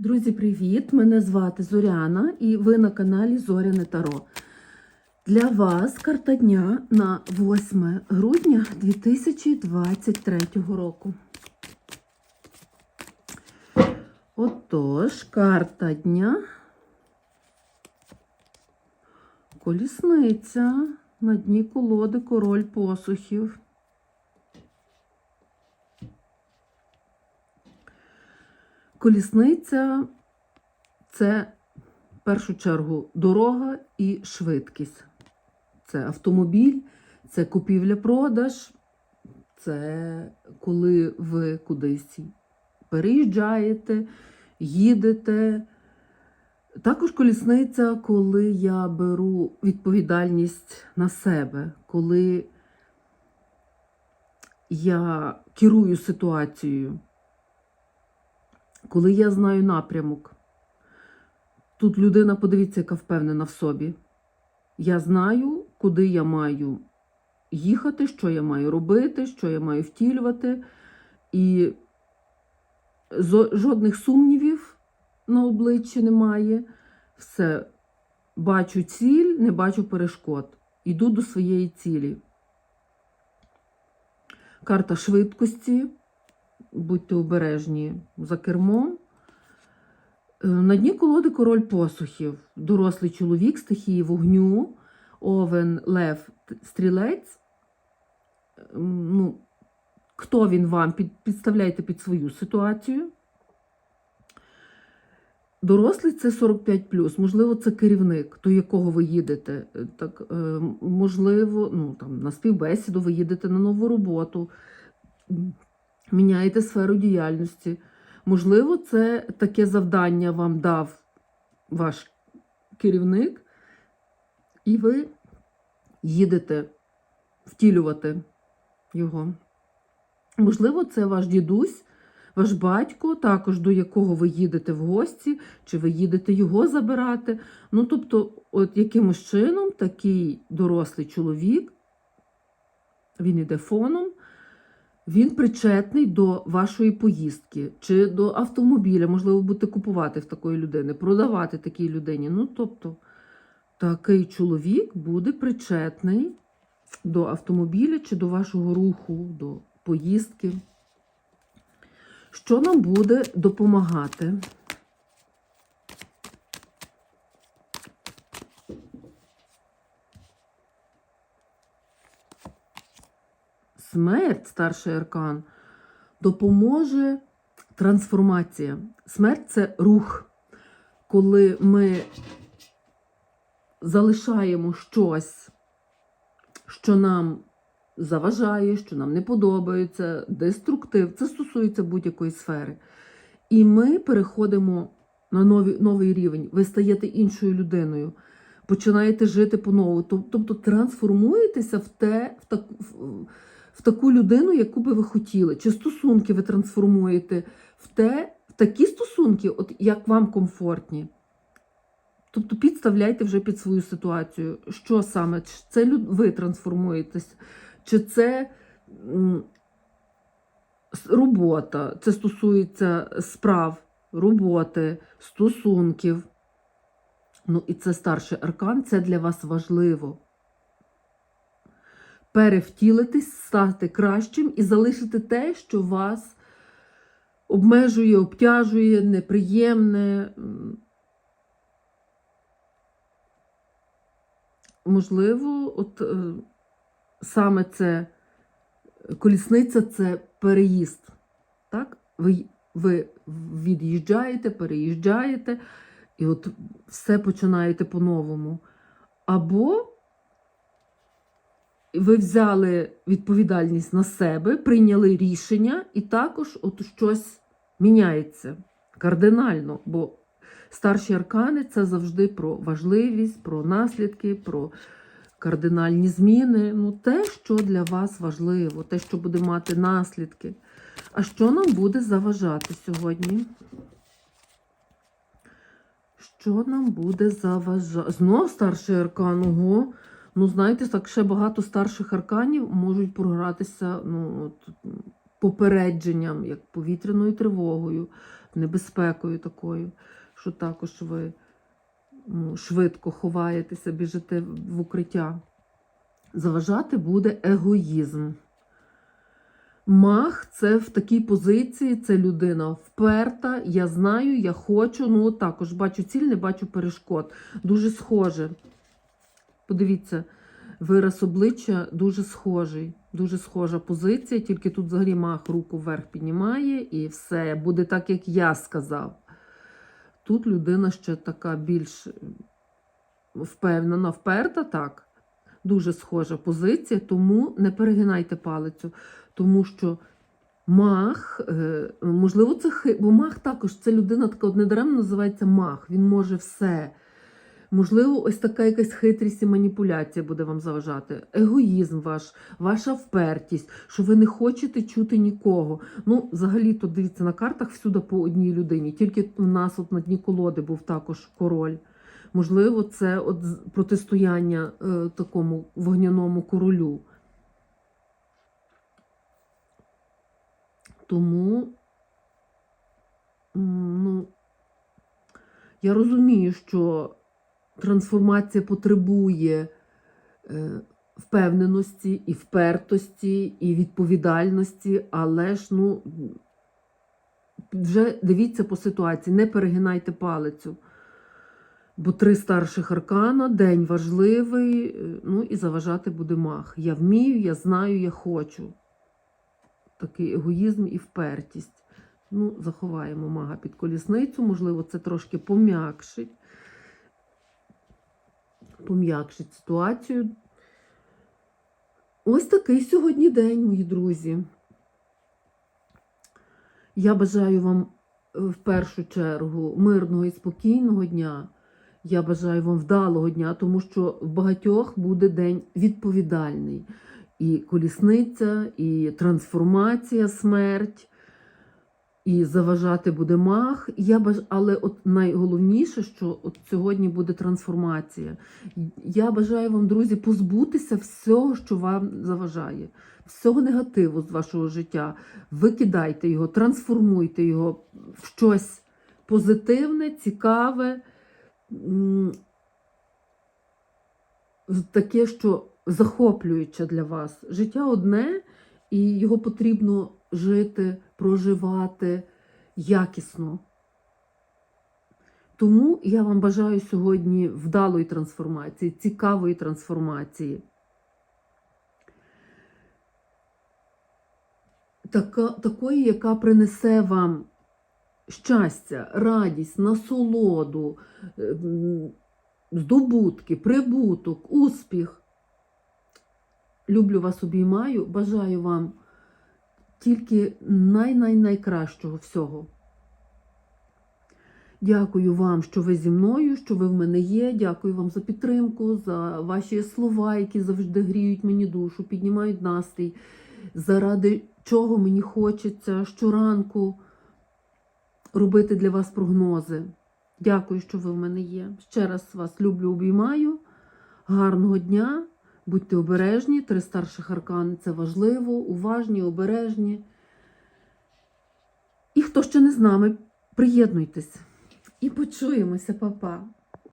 Друзі, привіт! Мене звати Зоряна і ви на каналі Зоряне Таро. Для вас карта дня на 8 грудня 2023 року. Отож, карта дня. Колісниця на дні колоди король посухів. Колісниця це в першу чергу дорога і швидкість. Це автомобіль, це купівля-продаж, це коли ви кудись переїжджаєте, їдете. Також колісниця, коли я беру відповідальність на себе, коли я керую ситуацією коли я знаю напрямок. Тут людина, подивіться, яка впевнена в собі. Я знаю, куди я маю їхати, що я маю робити, що я маю втілювати. І жодних сумнівів на обличчі немає. Все, бачу ціль, не бачу перешкод. Йду до своєї цілі. Карта швидкості будьте обережні за кермом. Е, На дні колоди король посухів, дорослий чоловік стихії вогню, овен, лев, стрілець. Ну, хто він вам? Під, підставляйте під свою ситуацію. Дорослий це 45 можливо, це керівник, до якого ви їдете. Е, Так, е, можливо, ну, там, на співбесіду ви їдете на нову роботу міняєте сферу діяльності. Можливо, це таке завдання вам дав ваш керівник, і ви їдете втілювати його. Можливо, це ваш дідусь, ваш батько, також до якого ви їдете в гості, чи ви їдете його забирати. Ну, тобто, от якимось чином такий дорослий чоловік, він іде фоном, він причетний до вашої поїздки чи до автомобіля, можливо, будете купувати в такої людини, продавати такій людині. Ну, тобто, такий чоловік буде причетний до автомобіля чи до вашого руху, до поїздки. Що нам буде допомагати? Смерть, старший аркан, допоможе трансформація. Смерть це рух, коли ми залишаємо щось, що нам заважає, що нам не подобається, деструктив. Це стосується будь-якої сфери. І ми переходимо на нові, новий рівень. Ви стаєте іншою людиною, починаєте жити по-новому. Тобто трансформуєтеся в те, в таку. в- в таку людину, яку би ви хотіли. Чи стосунки ви трансформуєте в те, в такі стосунки, от як вам комфортні. Тобто підставляйте вже під свою ситуацію. Що саме? Чи це ви трансформуєтесь? Чи це робота? Це стосується справ, роботи, стосунків. Ну, і це старший аркан, це для вас важливо перевтілитись, стати кращим і залишити те, що вас обмежує, обтяжує, неприємне. Можливо, от е, саме це колісниця це переїзд. Так? Ви, ви від'їжджаєте, переїжджаєте, і от все починаєте по-новому. Або ви взяли відповідальність на себе, прийняли рішення, і також от щось міняється кардинально. Бо старші аркани це завжди про важливість, про наслідки, про кардинальні зміни. Ну, те, що для вас важливо, те, що буде мати наслідки. А що нам буде заважати сьогодні? Що нам буде заважати? Знов старший аркан, ого. Ну, знаєте, так ще багато старших арканів можуть програтися ну, от, попередженням, як повітряною тривогою. небезпекою такою, що також ви ну, швидко ховаєтеся, біжите в укриття. Заважати буде егоїзм. Мах це в такій позиції, це людина вперта. Я знаю, я хочу. Ну, також бачу ціль, не бачу перешкод. Дуже схоже. Подивіться, вираз обличчя дуже схожий. Дуже схожа позиція, тільки тут взагалі мах руку вверх піднімає і все. Буде так, як я сказав. Тут людина ще така більш впевнена, вперта, так. Дуже схожа позиція, тому не перегинайте палицю. Тому що мах, е, можливо, це хи... бо мах також це людина така от недаремно називається мах. Він може все. Можливо, ось така якась хитрість і маніпуляція буде вам заважати. Егоїзм ваш, ваша впертість, що ви не хочете чути нікого. Ну, взагалі-то дивіться на картах всюди по одній людині. Тільки в нас от на дні колоди був також король. Можливо, це от протистояння е, такому вогняному королю. Тому ну, я розумію, що трансформація потребує е, впевненості і впертості, і відповідальності, але ж ну, вже дивіться по ситуації, не перегинайте палицю. Бо три старших аркана, день важливий, е, ну і заважати буде мах. Я вмію, я знаю, я хочу. Такий егоїзм і впертість. Ну, заховаємо мага під колісницю, можливо, це трошки пом'якшить. Пом'якшить ситуацію. Ось такий сьогодні день, мої друзі. Я бажаю вам е, в першу чергу мирного і спокійного дня. Я бажаю вам вдалого дня, тому що в багатьох буде день відповідальний. І колісниця, і трансформація, смерть, і заважати буде мах. Я баж... Але от найголовніше, що от сьогодні буде трансформація. Я бажаю вам, друзі, позбутися всього, що вам заважає, всього негативу з вашого життя. Викидайте його, трансформуйте його в щось позитивне, цікаве, таке, що захоплююче для вас. Життя одне, і його потрібно жити, проживати якісно. Тому я вам бажаю сьогодні вдалої трансформації, цікавої трансформації. Така, такої, яка принесе вам щастя, радість, насолоду, е, здобутки, прибуток, успіх. Люблю вас, обіймаю, бажаю вам тільки най-най-найкращого всього. Дякую вам, що ви зі мною, що ви в мене є. Дякую вам за підтримку, за ваші слова, які завжди гріють мені душу, піднімають настрій, заради чого мені хочеться щоранку робити для вас прогнози. Дякую, що ви в мене є. Ще раз вас люблю, обіймаю. Гарного дня, будьте обережні. Три старших аркани це важливо, уважні, обережні. І хто ще не з нами, приєднуйтесь. І почуємося, папа.